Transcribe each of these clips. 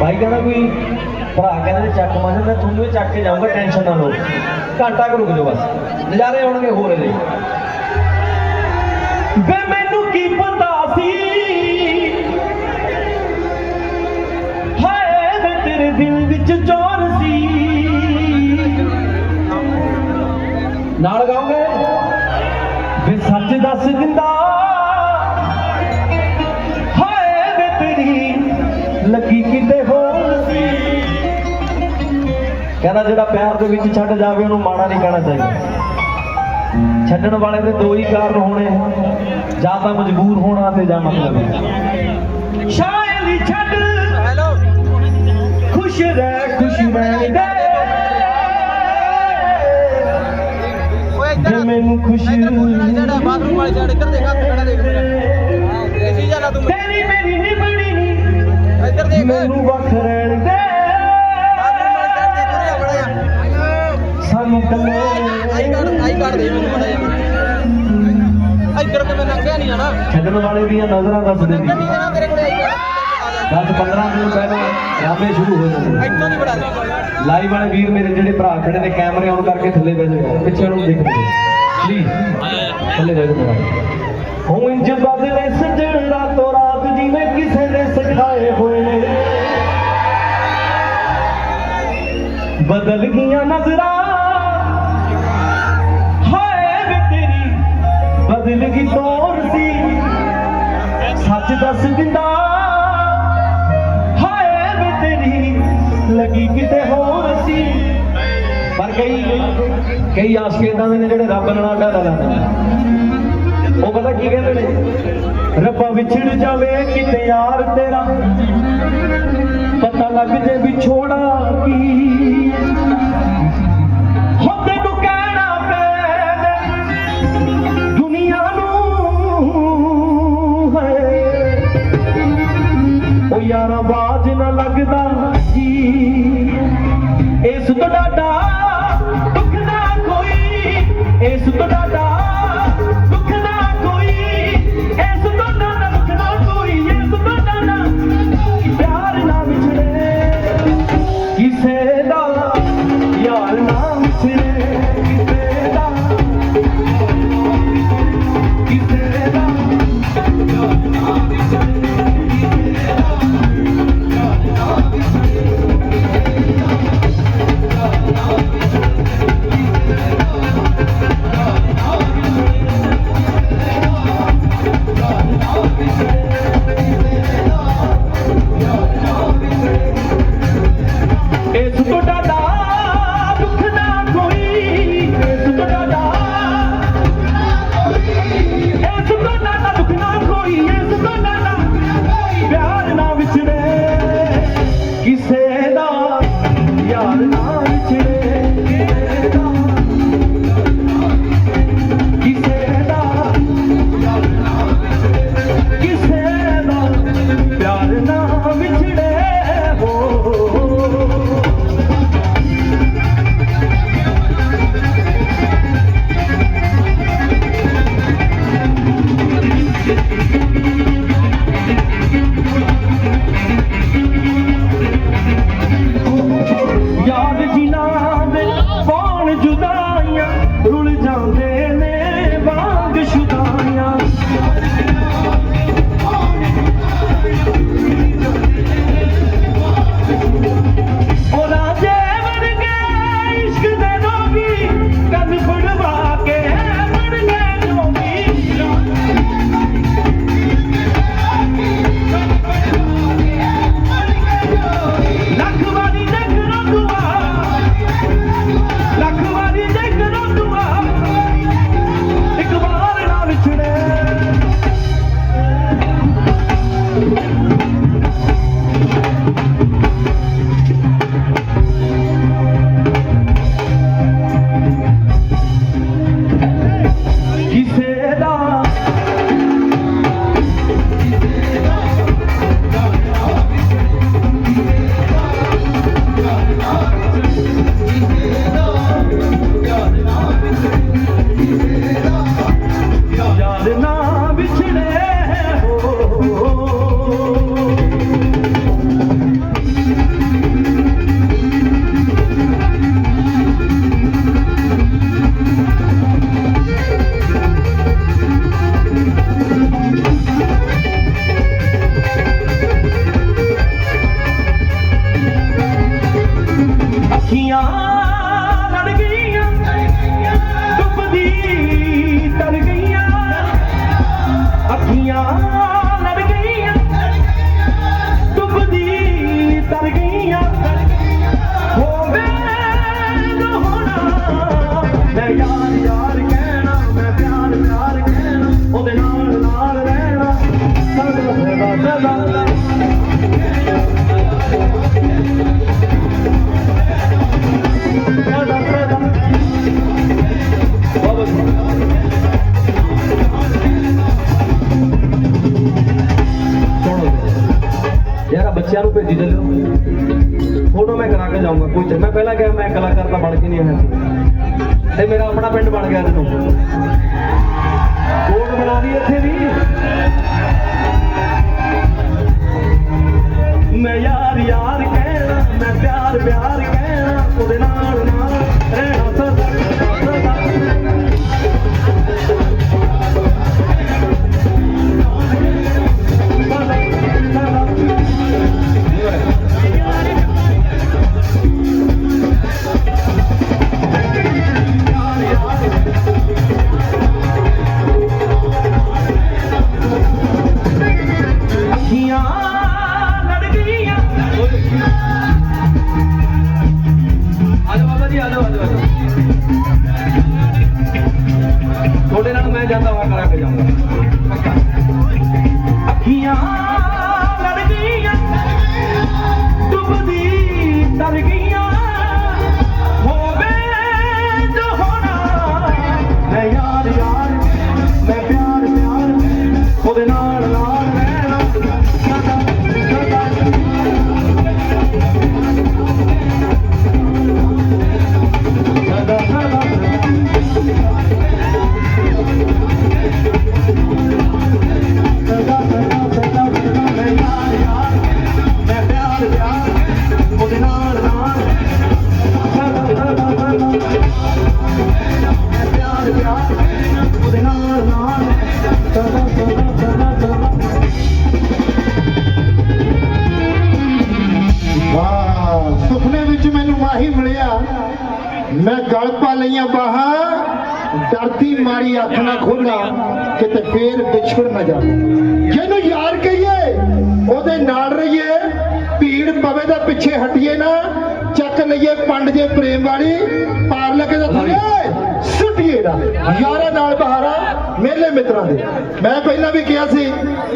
ਭਾਈ ਕਹਿੰਦਾ ਕੋਈ ਭਰਾ ਕਹਿੰਦੇ ਚੱਕ ਮਾਰ ਮੈਂ ਤੁਹਾਨੂੰ ਵੀ ਚੱਕ ਕੇ ਜਾਊਂਗਾ ਟੈਨਸ਼ਨ ਨਾ ਲਓ। ਘੰਟਾ ਕੁ ਰੁਕ ਜਾਓ ਬਸ। ਨਜ਼ਾਰੇ ਆਉਣਗੇ ਹੋਰ ਇਹਦੇ। ਵੇ ਮੈਨੂੰ ਕੀ ਪਤਾ ਸੀ? ਹਾਏ ਵੇ ਤੇਰੇ ਦਿਲ ਵਿੱਚ ਚੋਰ ਸੀ। ਨਾਲ ਗਾਉਂਗੇ। ਵੇ ਸੱਚ ਦੱਸ ਦਿੰਦਾ। ਕਹਿੰਦਾ ਜਿਹੜਾ ਪਿਆਰ ਦੇ ਵਿੱਚ ਛੱਡ ਜਾਵੇ ਉਹਨੂੰ ਮਾੜਾ ਨਹੀਂ ਕਹਿਣਾ ਚਾਹੀਦਾ। ਛੱਡਣ ਵਾਲੇ ਦੇ ਦੋ ਹੀ ਕਾਰਨ ਹੋਣੇ ਜਾਂ ਤਾਂ ਮਜਬੂਰ ਹੋਣਾ ਤੇ ਜਾਂ ਮਤਲਬ। ਸ਼ਾਇਰੀ ਛੱਡ ਹੈਲੋ ਖੁਸ਼ ਰਹਿ ਖੁਸ਼ ਰਹਿ। ਦੇ ਓਏ ਜੇ ਇੱਧਰ ਮੈਨੂੰ ਖੁਸ਼ੀ ਸਾਈਡ ਬਾਥਰੂਮ ਵਾਲੀ ਸਾਈਡ ਇੱਧਰ ਦੇਖ ਹੱਥ ਖੜਾ ਦੇਖ ਮੇਰਾ। ਐਸੀ ਜਾਣਾ ਤੂੰ। ਤੇਰੀ ਮੇਰੀ ਨਿਭਣੀ ਨੀ ਇੱਧਰ ਦੇਖ। ਮੈਨੂੰ ਵੱਖ ਰਹਿਣ ਦੇ। ਜਾ ਸਾਨੂੰ ਕੱਲੇ ਆਈ ਕਾਰਡ ਆਈ ਕਾਰਡ ਦੇ ਮੈਨੂੰ ਬੜਾ ਜਾ ਇੱਧਰ ਤੇ ਮੈਂ ਲੰਘਿਆ ਨਹੀਂ ਜਾਣਾ। ਛੱਡਣ ਵਾਲੇ ਦੀਆਂ ਨਜ਼ਰਾਂ ਦੱਸ ਦਿੰਦੀ ਨਹੀਂ ਦੇਣਾ ਤੇਰੇ ਕੋਲੇ ਆਈ ਕਾਰਡ 10 15 ਮਿੰਟ ਪਹਿਲਾਂ ਡਰਾਮੇ ਸ਼ੁਰੂ ਹੋ ਜਾਂਦੇ। ਇੱਥੋਂ ਨਹੀਂ ਬੜਾ ਲਾਈਵ ਵਾਲੇ ਵੀਰ ਮੇਰੇ ਜਿਹੜੇ ਭਰਾ ਖੜੇ ਨੇ ਕੈਮਰੇ ਆਨ ਕਰਕੇ ਥੱਲੇ ਬਹਿ ਜਾਓ। ਪਿੱਛੇ ਨੂੰ ਦੇਖਦੇ ਪਲੀਜ਼ ਥੱਲੇ ਬਹਿ ਜਾਓ। ਹੋ ਇੰਜ ਬਦਲੇ ਸਜਣ ਰਾਤੋਂ ਰਾਤ ਜਿਵੇਂ ਕਿਸੇ ਨੇ ਸਿਖਾਏ ਹੋਏ ਨੇ। ਬਦਲ ਗਈਆਂ ਨਜ਼ਰਾਂ ਬਦਲ ਗਈ ਤੋਰ ਸੀ। ਸੱਚ ਦੱਸ ਦਿੰਦਾ, ਹਾਏ ਵੇ ਤੇਰੀ ਲੱਗੀ ਕਿਤੇ ਹੋਰ ਸੀ। ਪਰ ਕਈ ਕਈ ਆਸ਼ਕ ਏਦਾਂ ਦੇ ਨੇ ਜਿਹੜੇ ਰੱਬ ਨਾਲ ਡਰ ਲਾਉਂਦੇ ਉਹ ਪਤਾ ਕੀ ਕਹਿੰਦੇ ਨੇ? ਰੱਬਾ ਵਿਛੜ ਜਾਵੇ ਕਿਤੇ ਯਾਰ ਤੇਰਾ। ਪਤਾ ਲੱਗ ਜੇ ਵਿਛੋੜਾ ਕੀ। ਯਾਰਾ ਬਾਜ ਨਾ ਲੱਗਦਾ ਜੀ ਇਸ ਤੋਂ ਡਾਡਾ ਕਰਾ ਮੈਂ ਪਹਿਲਾਂ ਕਿਹਾ ਮੈਂ ਕਲਾਕਾਰ ਤਾਂ ਬਣ ਕੇ ਨਹੀਂ ਆਇਆ। ਤੇ ਮੇਰਾ ਆਪਣਾ ਪਿੰਡ ਬਣ ਗਿਆ ਤੈਨੂੰ। ਅੱਖ ਨਾ ਖੋਲਾ ਕਿਤੇ ਫੇਰ ਵਿਛੜ ਨਾ ਜਾਵੇ। ਜਿਹਨੂੰ ਯਾਰ ਕਹੀਏ, ਉਹਦੇ ਨਾਲ ਰਹੀਏ, ਭੀੜ ਪਵੇ ਦਾ ਪਿੱਛੇ ਹਟੀਏ ਨਾ, ਚੱਕ ਲਈਏ ਪੰਡ ਜੇ ਪ੍ਰੇਮ ਵਾਲੀ, ਪਾਰ ਲੱਗੇ ਤਾਂ ਥੱਲੇ ਸੁੱਟੀਏ ਨਾ। ਯਾਰਾਂ ਨਾਲ ਬਹਾਰਾ, ਮੇਲੇ ਮਿੱਤਰਾਂ ਦੇ। ਮੈਂ ਪਹਿਲਾਂ ਵੀ ਕਿਹਾ ਸੀ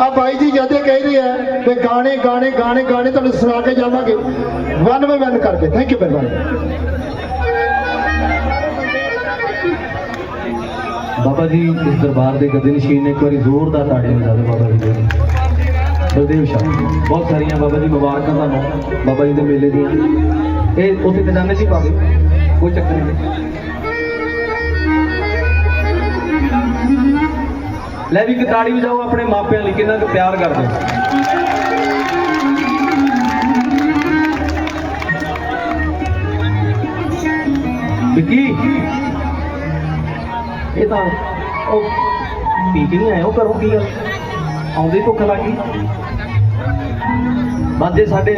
ਆ ਬਾਈ ਜੀ ਜਦੇ ਕਹਿ ਰਹੇ ਆ ਤੇ ਗਾਣੇ ਗਾਣੇ ਗਾਣੇ ਗਾਣੇ ਤੁਹਾਨੂੰ ਸੁਣਾ ਕੇ ਜਾਵਾਂਗੇ। ਵਨ ਬਾਏ ਵਨ ਕਰਕੇ ਥੈਂਕ ਯੂ ਮਿਹਰਬਾਨੀ ਬਾਬਾ ਜੀ, ਇਸ ਦਰਬਾਰ ਦੇ ਗੱਦੀ ਨਸ਼ੀਨ ਨੇ ਇੱਕ ਵਾਰੀ ਜ਼ੋਰਦਾਰ ਤਾੜੀਆਂ ਵਜਾ ਦਿਓ ਬਾਬਾ ਜੀ ਦੇ। ਬਲਦੇਵ ਸ਼ਾਹ, ਬਹੁਤ ਸਾਰੀਆਂ ਬਾਬਾ ਜੀ, ਮੁਬਾਰਕਾਂ ਤੁਹਾਨੂੰ ਬਾਬਾ ਜੀ ਦੇ ਮੇਲੇ ਦੀਆਂ। ਇਹ ਉੱਥੇ ਖਜ਼ਾਨੇ 'ਚ ਹੀ ਪਾ ਕੋਈ ਚੱਕਰ ਨਹੀਂ। ਲੈ ਵੀ ਇੱਕ ਤਾੜੀ ਵਜਾਓ ਆਪਣੇ ਮਾਪਿਆਂ ਲਈ, ਕਿੰਨਾ ਕੁ ਪਿਆਰ ਕਰਦੇ ਇਹ ਤਾਂ ਉਹ ਪੀ ਕੇ ਨਹੀਂ ਆਏ ਉਹ ਕਰੋ ਕੀ ਗੱਲ ਆਉਂਦੇ ਹੀ ਭੁੱਖ ਲੱਗੀ ਬਸ ਜੇ ਸਾਡੇ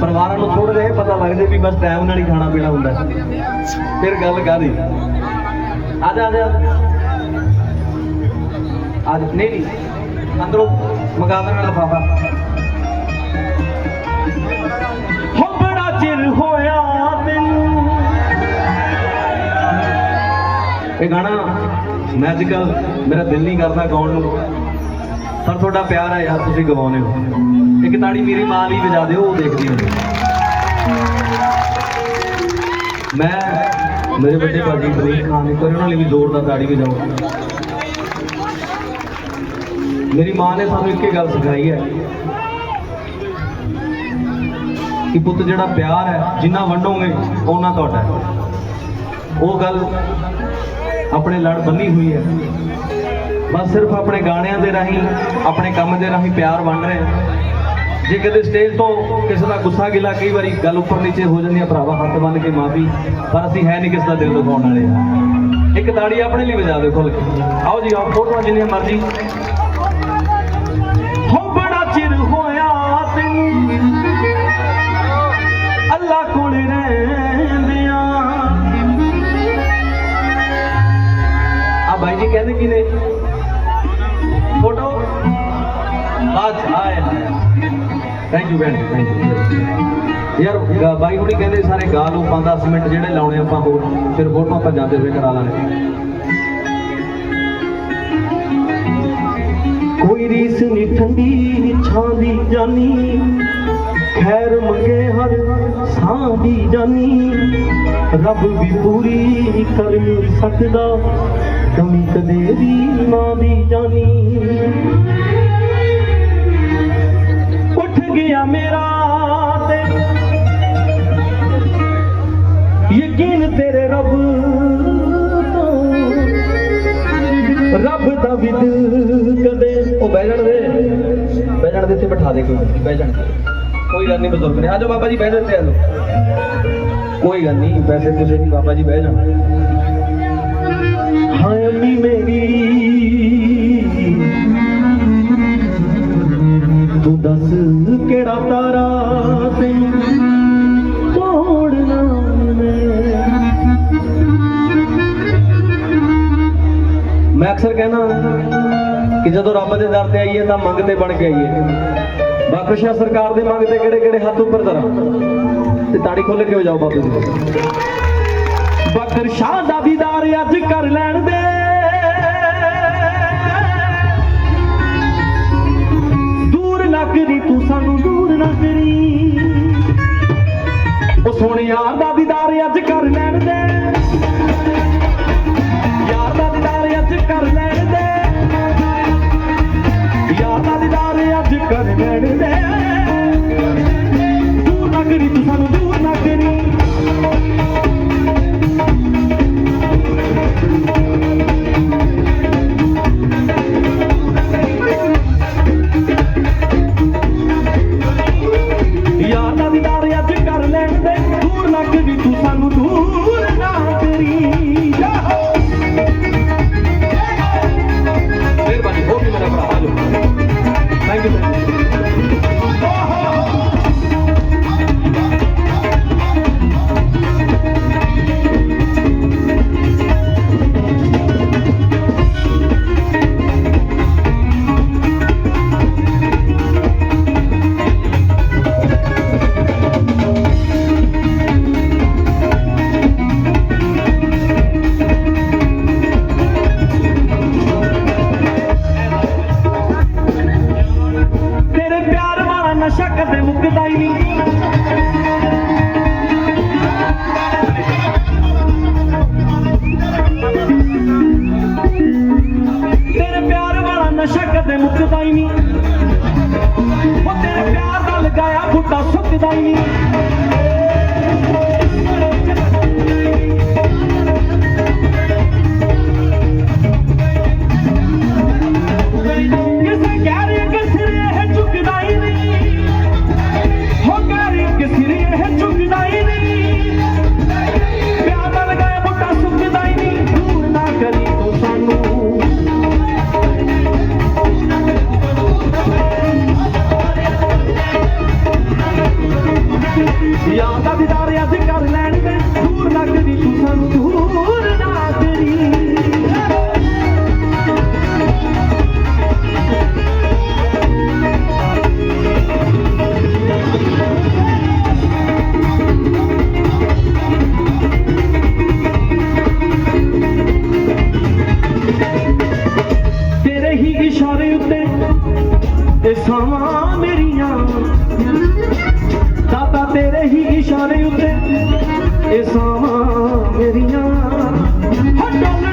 ਪਰਿਵਾਰਾਂ ਨੂੰ ਥੋੜਾ ਜਿਹੇ ਪਤਾ ਲੱਗਦੇ ਵੀ ਬਸ ਟਾਈਮ ਨਾਲ ਹੀ ਖਾਣਾ ਪੀਣਾ ਹੁੰਦਾ ਫਿਰ ਗੱਲ ਕਾਦੀ ਆ ਜਾ ਆ ਜਾ। ਅੱਜ ਨਹੀਂ ਨਹੀਂ। ਅੰਦਰੋਂ ਮੰਗਾ ਦੇਣਾ ਲਫਾਫਾ। ਇਹ ਗਾਣਾ ਮੈਜੀਕਲ ਮੇਰਾ ਦਿਲ ਨਹੀਂ ਕਰਦਾ ਗਾਉਣ ਨੂੰ। ਪਰ ਤੁਹਾਡਾ ਪਿਆਰ ਹੈ ਯਾਰ, ਤੁਸੀਂ ਗਵਾਉਂਦੇ ਹੋ। ਇੱਕ ਤਾੜੀ ਮੇਰੀ ਮਾਂ ਲਈ ਵਜਾ ਦਿਓ, ਉਹ ਦੇਖਦੀ ਹੁੰਦੀ। ਮੈਂ, ਮੇਰੇ ਵੱਡੇ ਭਾਜੀ ਫਰੀਦ ਖਾਨ ਨੇ ਵਾਰੀ ਉਹਨਾਂ ਲਈ ਵੀ ਜ਼ੋਰਦਾਰ ਤਾੜੀ ਵਜਾਓ। ਮੇਰੀ ਮਾਂ ਨੇ ਸਾਨੂੰ ਇੱਕੇ ਗੱਲ ਸਿਖਾਈ ਹੈ ਕਿ ਪੁੱਤ, ਜਿਹੜਾ ਪਿਆਰ ਹੈ, ਜਿੰਨਾ ਵੰਡੋਗੇ ਉਹਨਾਂ ਤੁਹਾਡਾ ਉਹ ਗੱਲ ਆਪਣੇ ਲੜ ਬੰਨੀ ਹੋਈ ਹੈ। ਬਸ ਸਿਰਫ ਆਪਣੇ ਗਾਣਿਆਂ ਦੇ ਰਾਹੀਂ, ਆਪਣੇ ਕੰਮ ਦੇ ਰਾਹੀਂ ਪਿਆਰ ਵੰਡ ਰਹੇ ਜੇ ਕਦੇ ਸਟੇਜ ਤੋਂ ਕਿਸੇ ਦਾ ਗੁੱਸਾ ਗਿਲਾ ਕਈ ਵਾਰੀ ਗੱਲ ਉੱਪਰ ਨੀਚੇ ਹੋ ਜਾਂਦੀ ਹੈ ਭਰਾਵਾ ਹੱਥ ਬੰਨ ਕੇ ਮਾਫੀ, ਪਰ ਅਸੀਂ ਹੈ ਨਹੀਂ ਕਿਸੇ ਦਾ ਦਿਲ ਦਿਖਾਉਣ ਵਾਲੇ। ਆ ਇੱਕ ਤਾੜੀ ਆਪਣੇ ਲਈ ਵਜਾ ਦਿਓ ਖੁੱਲ ਕੇ। ਆਓ ਜੀ, ਆਓ, ਫੋਟੋਆਂ ਜਿੰਨੀਆਂ ਮਰਜ਼ੀ। ਆ ਕਹਿੰਦੇ ਕੀ ਨੇ ਫੋਟੋ? ਬਾਅਦ ਆਏ thank you very thank you ਯਾਰ ਬਾਈ ਹੁਣੀ ਕਹਿੰਦੇ ਸਾਰੇ ਗਾ ਲਓ 5-10 ਮਿੰਟ ਜਿਹੜੇ ਲਾਉਣੇ ਆਪਾਂ ਹੋਰ, ਫਿਰ ਫੋਟੋ ਆਪਾਂ ਜਾਂਦੇ ਹੋਏ ਕਰਾ ਲਾਂਗੇ। ਕੋਈ ਮੇਰੀ ਸੁਣੀ ਠੰਡੀ, ਛਾਂ ਦੀ ਜਾਨੀ। ਖੈਰ ਮੰਗੇ ਹਰ ਸਾਹ ਦੀ ਜਾਨੀ, ਰੱਬ ਵੀ ਪੂਰੀ ਕਰ ਨਹੀਂ ਸਕਦਾ, ਕਮੀ ਕਦੇ ਦੀ ਮਾਂ ਦੀ ਜਾਨੀ। ਉੱਠ ਗਿਆ ਮੇਰਾ ਤੇ, ਯਕੀਨ ਤੇਰੇ ਰੱਬ ਰੱਬ ਦਾ ਵੀ ਦਿਲ ਕਦੇ, ਉਹ ਬਹਿ ਜਾਣ ਦੇ, ਬਹਿ ਜਾਣ ਦੇ ਇੱਥੇ ਬਿਠਾ ਦੇ ਕੋਈ, ਬਹਿ ਜਾਣ ਕੋਈ ਗੱਲ ਨਹੀਂ ਬਜ਼ੁਰਗ ਨੇ ਆਜੋ ਬਾਬਾ ਜੀ, ਬਹਿ ਜਾਂਦੇ ਆਜੋ ਕੋਈ ਗੱਲ ਨਹੀਂ ਪੈਸੇ ਕੁਛ ਨਹੀਂ ਬਾਬਾ ਜੀ ਬਹਿ ਜਾਣ। ਹਾਂ ਅੰਮੀ ਮੇਰੀ, ਤੂੰ ਦੱਸ ਕਿਹੜਾ ਤਾਰਾ ਤੈਨੂੰ ਮੈਂ। ਅਕਸਰ ਕਹਿਣਾ ਕਿ ਜਦੋਂ ਰੱਬ ਦੇ ਦਰ ਤੇ ਆਈਏ ਤਾਂ ਮੰਗਤੇ ਬਣ ਕੇ ਆਈਏ। ਬਾਕਸ਼ਾ ਸਰਕਾਰ ਦੇ ਮੰਗਤੇ ਕਿਹੜੇ ਕਿਹੜੇ ਹੱਥ ਉੱਪਰ ਧਰਾਂ? ਤੇ ਤਾੜੀ ਖੋਲ ਕੇ ਹੋ ਜਾਓ ਬਾਬੇ ਜੀ? ਬਕਰ ਸ਼ਾਹ ਦਾ ਦੀਦਾਰ ਅੱਜ ਕਰ ਲੈਣ ਦੇ। ਦੂਰ ਨਾ ਕਰੀ ਤੂੰ ਸਾਨੂੰ ਦੂਰ ਨਾ ਕਰੀ। ਉਹ ਸੋਹਣੇ ਯਾਰ ਦਾ ਕਦੇ ਮੁੱਕਦਾ ਹੀ ਨਹੀਂ ਉਹ ਤੇਰੇ ਪਿਆਰ ਦਾ ਲਗਾਇਆ ਬੁੱਢਾ ਸੁੱਕਦਾ ਹੀ ਨਹੀਂ ਇਸ਼ਾਰੇ ਉੱਤੇ ਇਹ ਸਾਵਾਂ ਮੇਰੀਆਂ। ਦਾਤਾ ਤੇਰੇ ਹੀ ਇਸ਼ਾਰੇ ਉੱਤੇ ਇਹ ਸਾਵਾਂ ਮੇਰੀਆਂ। ਹੋ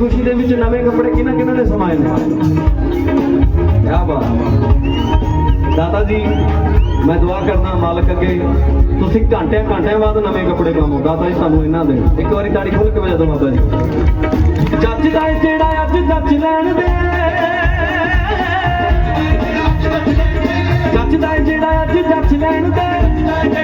ਖੁਸ਼ੀ ਦੇ ਵਿੱਚ ਨਵੇਂ ਕੱਪੜੇ ਕਿਹਨਾਂ ਕਿਹਨਾਂ ਨੇ ਸਮਾਏ ਨੇ? ਕੀ ਬਾਤ ਦਾਤਾ ਜੀ, ਮੈਂ ਦੁਆ ਕਰਦਾ ਮਾਲਕ ਅੱਗੇ, ਤੁਸੀਂ ਘੰਟਿਆਂ ਘੰਟਿਆਂ ਬਾਅਦ ਨਵੇਂ ਕੱਪੜੇ ਪਾਵੋ। ਦਾਤਾ ਜੀ, ਸਾਨੂੰ ਇਹਨਾਂ ਦੇ। ਇੱਕ ਵਾਰੀ ਤਾੜੀ ਖੋਲ ਕੇ ਵਜਾ ਦਿਓ ਬਾਬਾ ਜੀ। ਜੱਜ ਦਾ ਜਿਹੜਾ ਅੱਜ ਜੱਜ ਲੈਣ ਦੇ? ਜੱਜ ਦਾ ਜਿਹੜਾ ਅੱਜ ਜੱਜ ਲੈਣ ਦੇ?